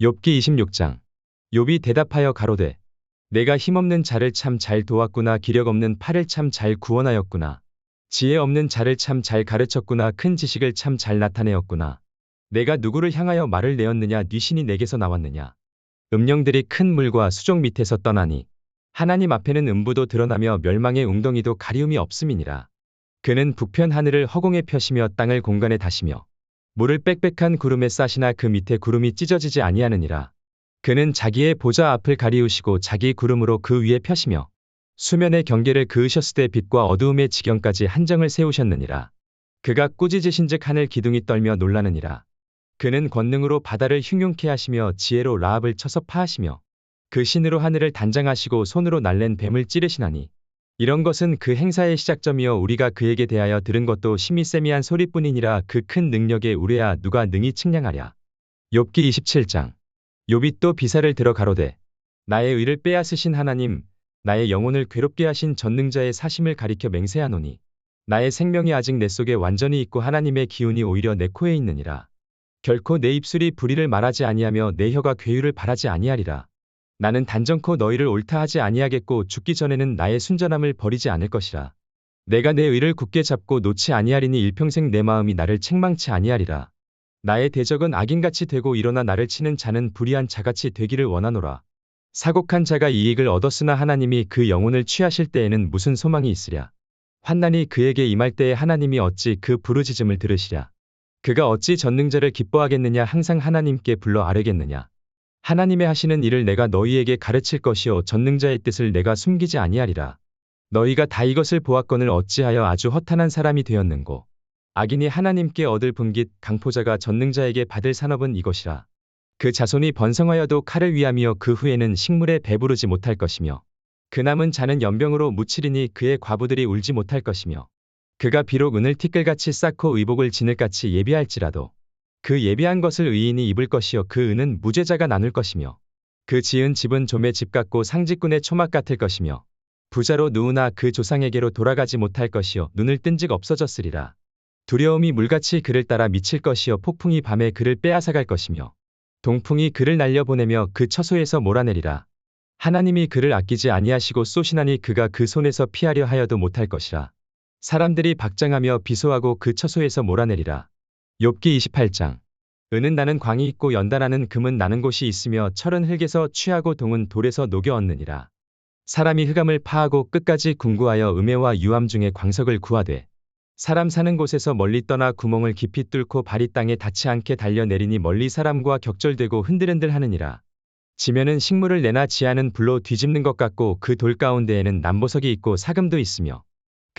욥기 26장. 욥이 대답하여 가로되 내가 힘없는 자를 참 잘 도왔구나 기력 없는 팔을 참 잘 구원하였구나. 지혜 없는 자를 참 잘 가르쳤구나 큰 지식을 참 잘 나타내었구나. 내가 누구를 향하여 말을 내었느냐 뉘신이 내게서 나왔느냐. 음령들이 큰 물과 수족 밑에서 떠나니 하나님 앞에는 음부도 드러나며 멸망의 웅덩이도 가리움이 없음이니라. 그는 북편 하늘을 허공에 펴시며 땅을 공간에 다시며 물을 빽빽한 구름에 싸시나 그 밑에 구름이 찢어지지 아니하느니라. 그는 자기의 보좌 앞을 가리우시고 자기 구름으로 그 위에 펴시며 수면의 경계를 그으셨을 때 빛과 어두움의 지경까지 한정을 세우셨느니라. 그가 꾸짖으신즉 하늘 기둥이 떨며 놀라느니라. 그는 권능으로 바다를 흉흉케 하시며 지혜로 라합을 쳐서 파하시며 그 신으로 하늘을 단장하시고 손으로 날랜 뱀을 찌르시나니 이런 것은 그 행사의 시작점이여 우리가 그에게 대하여 들은 것도 심히 세미한 소리뿐이니라 그 큰 능력에 우레야 누가 능히 측량하랴. 욥기 27장 욥이 또 비사를 들어 가로되 나의 의를 빼앗으신 하나님 나의 영혼을 괴롭게 하신 전능자의 사심을 가리켜 맹세하노니 나의 생명이 아직 내 속에 완전히 있고 하나님의 기운이 오히려 내 코에 있느니라. 결코 내 입술이 불의를 말하지 아니하며 내 혀가 괴유를 바라지 아니하리라. 나는 단정코 너희를 옳다 하지 아니하겠고 죽기 전에는 나의 순전함을 버리지 않을 것이라. 내가 내 의를 굳게 잡고 놓지 아니하리니 일평생 내 마음이 나를 책망치 아니하리라. 나의 대적은 악인같이 되고 일어나 나를 치는 자는 불의한 자같이 되기를 원하노라. 사곡한 자가 이익을 얻었으나 하나님이 그 영혼을 취하실 때에는 무슨 소망이 있으랴. 환난이 그에게 임할 때에 하나님이 어찌 그 부르짖음을 들으시랴. 그가 어찌 전능자를 기뻐하겠느냐 항상 하나님께 불러 아뢰겠느냐. 하나님의 하시는 일을 내가 너희에게 가르칠 것이요 전능자의 뜻을 내가 숨기지 아니하리라. 너희가 다 이것을 보았거늘 어찌하여 아주 허탄한 사람이 되었는고. 악인이 하나님께 얻을 분깃 강포자가 전능자에게 받을 산업은 이것이라. 그 자손이 번성하여도 칼을 위하며 그 후에는 식물에 배부르지 못할 것이며 그 남은 자는 연병으로 묻히리니 그의 과부들이 울지 못할 것이며 그가 비록 은을 티끌같이 쌓고 의복을 지늘같이 예비할지라도 그 예비한 것을 의인이 입을 것이요 그 은은 무죄자가 나눌 것이며 그 지은 집은 좀의 집 같고 상직군의 초막 같을 것이며 부자로 누우나 그 조상에게로 돌아가지 못할 것이요 눈을 뜬즉 없어졌으리라. 두려움이 물같이 그를 따라 미칠 것이요 폭풍이 밤에 그를 빼앗아갈 것이며 동풍이 그를 날려보내며 그 처소에서 몰아내리라. 하나님이 그를 아끼지 아니하시고 쏘시나니 그가 그 손에서 피하려 하여도 못할 것이라. 사람들이 박장하며 비소하고 그 처소에서 몰아내리라 욥기 28장. 은은 나는 광이 있고 연단하는 금은 나는 곳이 있으며 철은 흙에서 취하고 동은 돌에서 녹여 얻느니라. 사람이 흑암을 파하고 끝까지 궁구하여 음해와 유암 중에 광석을 구하되 사람 사는 곳에서 멀리 떠나 구멍을 깊이 뚫고 발이 땅에 닿지 않게 달려내리니 멀리 사람과 격절되고 흔들흔들 하느니라. 지면은 식물을 내나 지하는 불로 뒤집는 것 같고 그 돌 가운데에는 남보석이 있고 사금도 있으며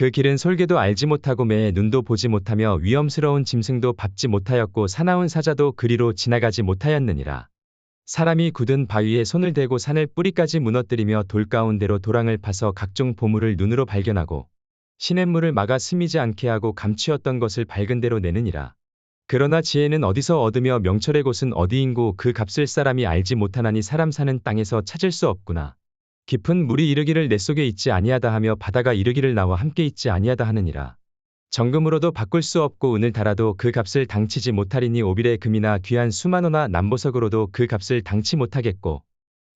그 길은 솔개도 알지 못하고 매에 눈도 보지 못하며 위험스러운 짐승도 밟지 못하였고 사나운 사자도 그리로 지나가지 못하였느니라. 사람이 굳은 바위에 손을 대고 산을 뿌리까지 무너뜨리며 돌 가운데로 도랑을 파서 각종 보물을 눈으로 발견하고 시냇물을 막아 스미지 않게 하고 감추었던 것을 밝은 대로 내느니라. 그러나 지혜는 어디서 얻으며 명철의 곳은 어디인고 그 값을 사람이 알지 못하나니 사람 사는 땅에서 찾을 수 없구나. 깊은 물이 이르기를 내 속에 있지 아니하다 하며 바다가 이르기를 나와 함께 있지 아니하다 하느니라. 정금으로도 바꿀 수 없고 은을 달아도 그 값을 당치지 못하리니 오빌의 금이나 귀한 수만호나 남보석으로도 그 값을 당치 못하겠고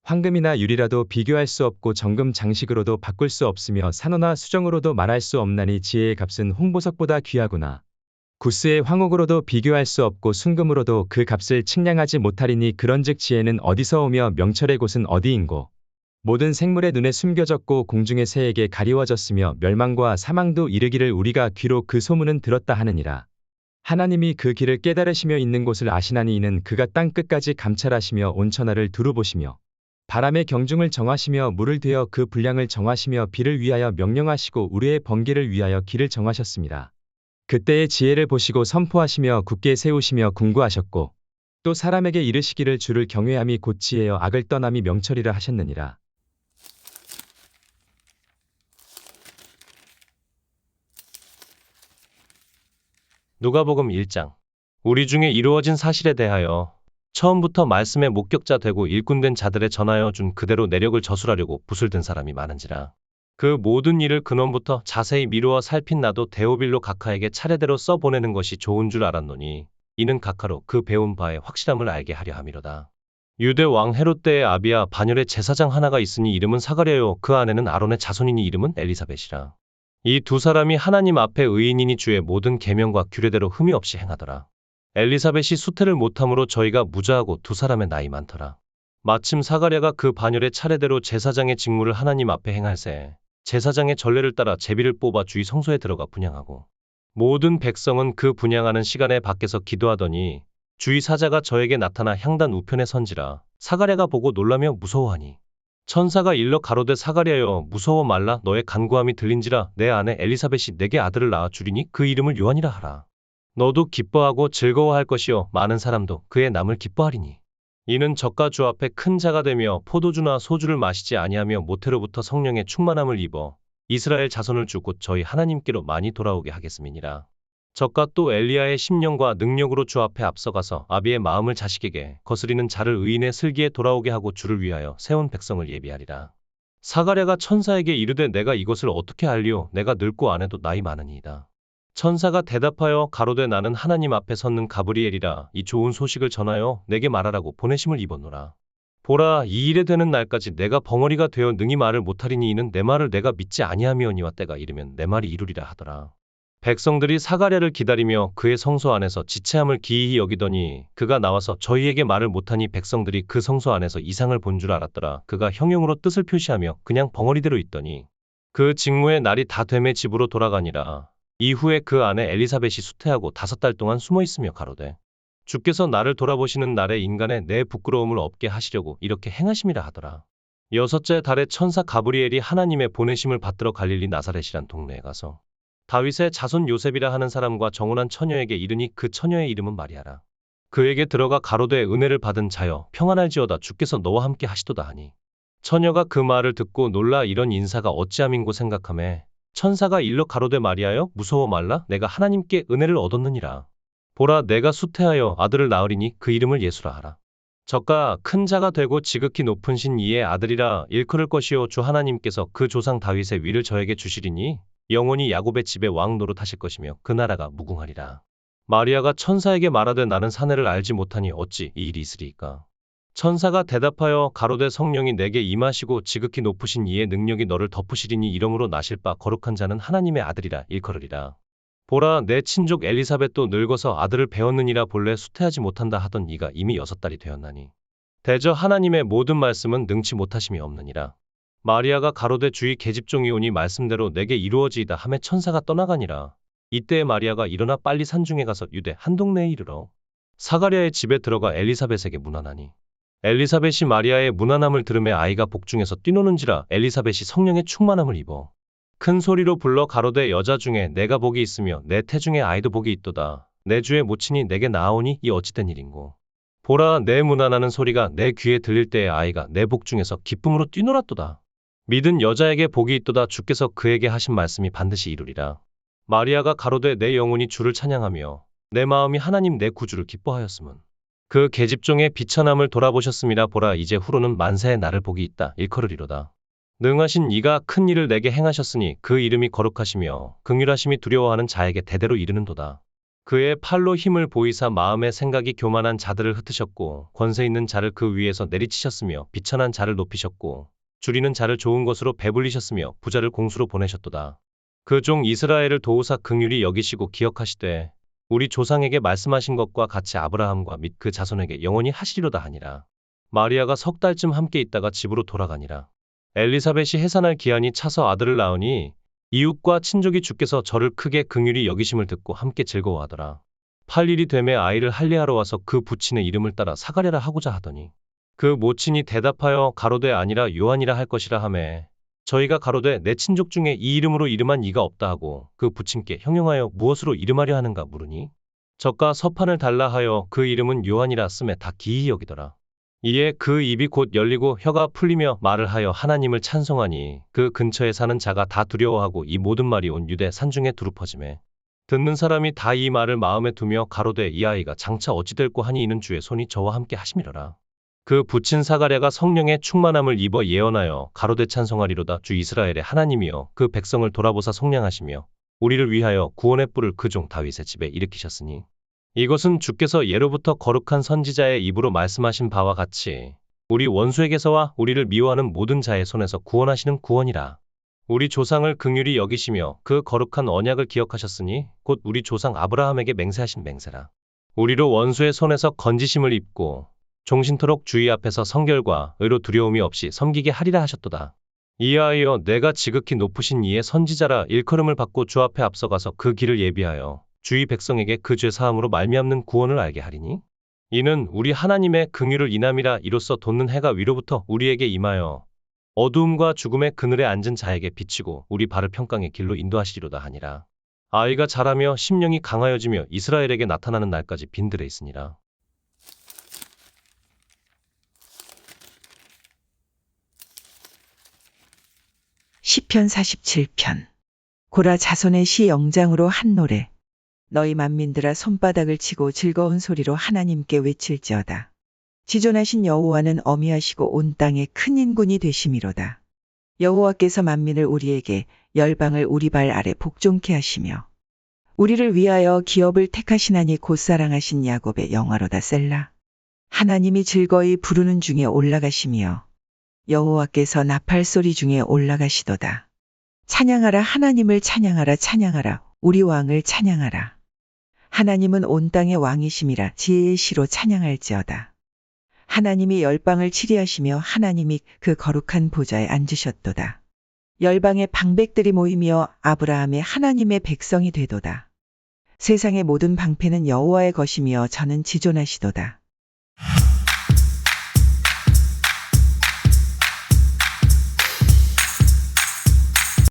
황금이나 유리라도 비교할 수 없고 정금 장식으로도 바꿀 수 없으며 산호나 수정으로도 말할 수 없나니 지혜의 값은 홍보석보다 귀하구나. 구스의 황옥으로도 비교할 수 없고 순금으로도 그 값을 측량하지 못하리니 그런즉 지혜는 어디서 오며 명철의 곳은 어디인고 모든 생물의 눈에 숨겨졌고 공중의 새에게 가리워졌으며 멸망과 사망도 이르기를 우리가 귀로 그 소문은 들었다 하느니라. 하나님이 그 길을 깨달으시며 있는 곳을 아시나니 이는 그가 땅 끝까지 감찰하시며 온 천하를 두루 보시며 바람의 경중을 정하시며 물을 되어 그 분량을 정하시며 비를 위하여 명령하시고 우리의 번개를 위하여 길을 정하셨습니다. 그때의 지혜를 보시고 선포하시며 굳게 세우시며 궁구하셨고 또 사람에게 이르시기를 주를 경외함이 곧 지혜여 악을 떠남이 명철이라 하셨느니라. 누가복음 1장. 우리 중에 이루어진 사실에 대하여 처음부터 말씀의 목격자 되고 일꾼된 자들에 전하여 준 그대로 내력을 저술하려고 붓을 든 사람이 많은지라. 그 모든 일을 근원부터 자세히 미루어 살핀 나도 데오빌로 각하에게 차례대로 써보내는 것이 좋은 줄 알았노니 이는 각하로 그 배운 바의 확실함을 알게 하려 함이로다. 유대 왕 헤롯 때의 아비야 반열에 제사장 하나가 있으니 이름은 사가랴요 그 아내는 아론의 자손이니 이름은 엘리사벳이라. 이 두 사람이 하나님 앞에 의인이니 주의 모든 계명과 규례대로 흠이 없이 행하더라. 엘리사벳이 수태를 못함으로 저희가 무자하고 두 사람의 나이 많더라. 마침 사가랴가 그 반열의 차례대로 제사장의 직무를 하나님 앞에 행할세 제사장의 전례를 따라 제비를 뽑아 주의 성소에 들어가 분양하고 모든 백성은 그 분양하는 시간에 밖에서 기도하더니 주의 사자가 저에게 나타나 향단 우편에 선지라 사가랴가 보고 놀라며 무서워하니 천사가 일러 가로되 사가랴여 무서워 말라 너의 간구함이 들린지라 내 아내 엘리사벳이 내게 아들을 낳아 주리니 그 이름을 요한이라 하라. 너도 기뻐하고 즐거워할 것이요. 많은 사람도 그의 남을 기뻐하리니. 이는 적과 주 앞에 큰 자가 되며 포도주나 소주를 마시지 아니하며 모태로부터 성령의 충만함을 입어 이스라엘 자손을 주곧 저희 하나님께로 많이 돌아오게 하겠음이니라. 적과 또 엘리야의 심령과 능력으로 주 앞에 앞서가서 아비의 마음을 자식에게 거스리는 자를 의인의 슬기에 돌아오게 하고 주를 위하여 세운 백성을 예비하리라. 사가랴가 천사에게 이르되 내가 이것을 어떻게 알리오 내가 늙고 아내도 나이 많으니이다. 천사가 대답하여 가로되 나는 하나님 앞에 섰는 가브리엘이라 이 좋은 소식을 전하여 내게 말하라고 보내심을 입었노라. 보라 이 일에 되는 날까지 내가 벙어리가 되어 능히 말을 못하리니 이는 내 말을 내가 믿지 아니하미오니와 때가 이르면 내 말이 이루리라 하더라. 백성들이 사가랴를 기다리며 그의 성소 안에서 지체함을 기이히 여기더니 그가 나와서 저희에게 말을 못하니 백성들이 그 성소 안에서 이상을 본 줄 알았더라. 그가 형용으로 뜻을 표시하며 그냥 벙어리대로 있더니 그 직무의 날이 다 되매 집으로 돌아가니라. 이후에 그 아내 엘리사벳이 수태하고 다섯 달 동안 숨어 있으며 가로되 주께서 나를 돌아보시는 날에 인간의 내 부끄러움을 없게 하시려고 이렇게 행하심이라 하더라. 여섯째 달에 천사 가브리엘이 하나님의 보내심을 받들어 갈릴리 나사렛이란 동네에 가서 다윗의 자손 요셉이라 하는 사람과 정혼한 처녀에게 이르니 그 처녀의 이름은 마리아라. 그에게 들어가 가로되 은혜를 받은 자여 평안할지어다 주께서 너와 함께 하시도다 하니 처녀가 그 말을 듣고 놀라 이런 인사가 어찌함인고 생각하매 천사가 일러 가로되 마리아여 무서워 말라 내가 하나님께 은혜를 얻었느니라. 보라 내가 수태하여 아들을 낳으리니 그 이름을 예수라 하라. 저가 큰 자가 되고 지극히 높은 신 이의 아들이라 일컬을 것이요 주 하나님께서 그 조상 다윗의 위를 저에게 주시리니 영원히 야곱의 집에 왕 노릇하실 것이며 그 나라가 무궁하리라. 마리아가 천사에게 말하되 나는 사내를 알지 못하니 어찌 이 일이 있으리이까. 천사가 대답하여 가로되 성령이 내게 임하시고 지극히 높으신 이의 능력이 너를 덮으시리니 이름으로 나실 바 거룩한 자는 하나님의 아들이라 일컬으리라. 보라 내 친족 엘리사벳도 늙어서 아들을 배웠느니라 본래 수태하지 못한다 하던 이가 이미 여섯 달이 되었나니 대저 하나님의 모든 말씀은 능치 못하심이 없느니라. 마리아가 가로되 주의 계집종이 오니 말씀대로 내게 이루어지이다 하매 천사가 떠나가니라. 이때에 마리아가 일어나 빨리 산중에 가서 유대 한 동네에 이르러 사가랴의 집에 들어가 엘리사벳에게 문안하니 엘리사벳이 마리아의 문안함을 들음에 아이가 복중에서 뛰노는지라 엘리사벳이 성령의 충만함을 입어 큰 소리로 불러 가로되 여자 중에 내가 복이 있으며 내 태중에 아이도 복이 있도다. 내 주의 모친이 내게 나오니 이 어찌된 일인고. 보라 내 문안하는 소리가 내 귀에 들릴 때에 아이가 내 복중에서 기쁨으로 뛰놀았도다. 믿은 여자에게 복이 있도다 주께서 그에게 하신 말씀이 반드시 이루리라. 마리아가 가로되 내 영혼이 주를 찬양하며 내 마음이 하나님 내 구주를 기뻐하였음은 그 계집종의 비천함을 돌아보셨음이라 보라 이제 후로는 만세의 나를 복이 있다 일컬으리로다. 능하신 이가 큰 일을 내게 행하셨으니 그 이름이 거룩하시며 긍휼하심이 두려워하는 자에게 대대로 이르는도다. 그의 팔로 힘을 보이사 마음의 생각이 교만한 자들을 흩으셨고 권세 있는 자를 그 위에서 내리치셨으며 비천한 자를 높이셨고 줄이는 자를 좋은 것으로 배불리셨으며 부자를 공수로 보내셨도다. 그 종 이스라엘을 도우사 긍휼히 여기시고 기억하시되 우리 조상에게 말씀하신 것과 같이 아브라함과 및 그 자손에게 영원히 하시리로다 하니라. 마리아가 석 달쯤 함께 있다가 집으로 돌아가니라. 엘리사벳이 해산할 기한이 차서 아들을 낳으니 이웃과 친족이 주께서 저를 크게 긍휼히 여기심을 듣고 함께 즐거워하더라. 8일이 되매 아이를 할례하러 와서 그 부친의 이름을 따라 사가랴라 하고자 하더니 그 모친이 대답하여 가로되 아니라 요한이라 할 것이라 하매 저희가 가로되 내 친족 중에 이 이름으로 이름한 이가 없다 하고 그 부친께 형용하여 무엇으로 이름하려 하는가 물으니 저가 서판을 달라 하여 그 이름은 요한이라 쓰매 다 기이 여기더라. 이에 그 입이 곧 열리고 혀가 풀리며 말을 하여 하나님을 찬송하니 그 근처에 사는 자가 다 두려워하고 이 모든 말이 온 유대 산중에 두루퍼짐에 듣는 사람이 다 이 말을 마음에 두며 가로되 이 아이가 장차 어찌 될꼬 하니 이는 주의 손이 저와 함께 하심이러라. 그 부친 사가랴가 성령의 충만함을 입어 예언하여 가로되 찬송하리로다 주 이스라엘의 하나님이여 그 백성을 돌아보사 속량하시며 우리를 위하여 구원의 뿔을 그 종 다윗의 집에 일으키셨으니 이것은 주께서 예로부터 거룩한 선지자의 입으로 말씀하신 바와 같이 우리 원수에게서와 우리를 미워하는 모든 자의 손에서 구원하시는 구원이라. 우리 조상을 긍휼히 여기시며 그 거룩한 언약을 기억하셨으니 곧 우리 조상 아브라함에게 맹세하신 맹세라. 우리로 원수의 손에서 건지심을 입고 종신토록 주의 앞에서 성결과 의로 두려움이 없이 섬기게 하리라 하셨도다. 이하여 내가 지극히 높으신 이의 선지자라 일컬음을 받고 주 앞에 앞서가서 그 길을 예비하여 주의 백성에게 그 죄 사함으로 말미암는 구원을 알게 하리니 이는 우리 하나님의 긍휼을 인함이라 이로써 돋는 해가 위로부터 우리에게 임하여 어두움과 죽음의 그늘에 앉은 자에게 비치고 우리 발을 평강의 길로 인도하시리로다 하니라. 아이가 자라며 심령이 강하여지며 이스라엘에게 나타나는 날까지 빈들에 있으니라. 시편 47편 고라 자손의 시 영장으로 한 노래 너희 만민들아 손바닥을 치고 즐거운 소리로 하나님께 외칠지어다. 지존하신 여호와는 어미하시고 온 땅에 큰 인군이 되심이로다. 여호와께서 만민을 우리에게 열방을 우리 발 아래 복종케 하시며 우리를 위하여 기업을 택하시나니 곧 사랑하신 야곱의 영화로다 셀라. 하나님이 즐거이 부르는 중에 올라가시며 여호와께서 나팔 소리 중에 올라가시도다. 찬양하라 하나님을 찬양하라 찬양하라 우리 왕을 찬양하라. 하나님은 온 땅의 왕이심이라 지혜의 시로 찬양할지어다. 하나님이 열방을 치리하시며 하나님이 그 거룩한 보좌에 앉으셨도다. 열방의 방백들이 모이며 아브라함의 하나님의 백성이 되도다. 세상의 모든 방패는 여호와의 것이며 저는 지존하시도다.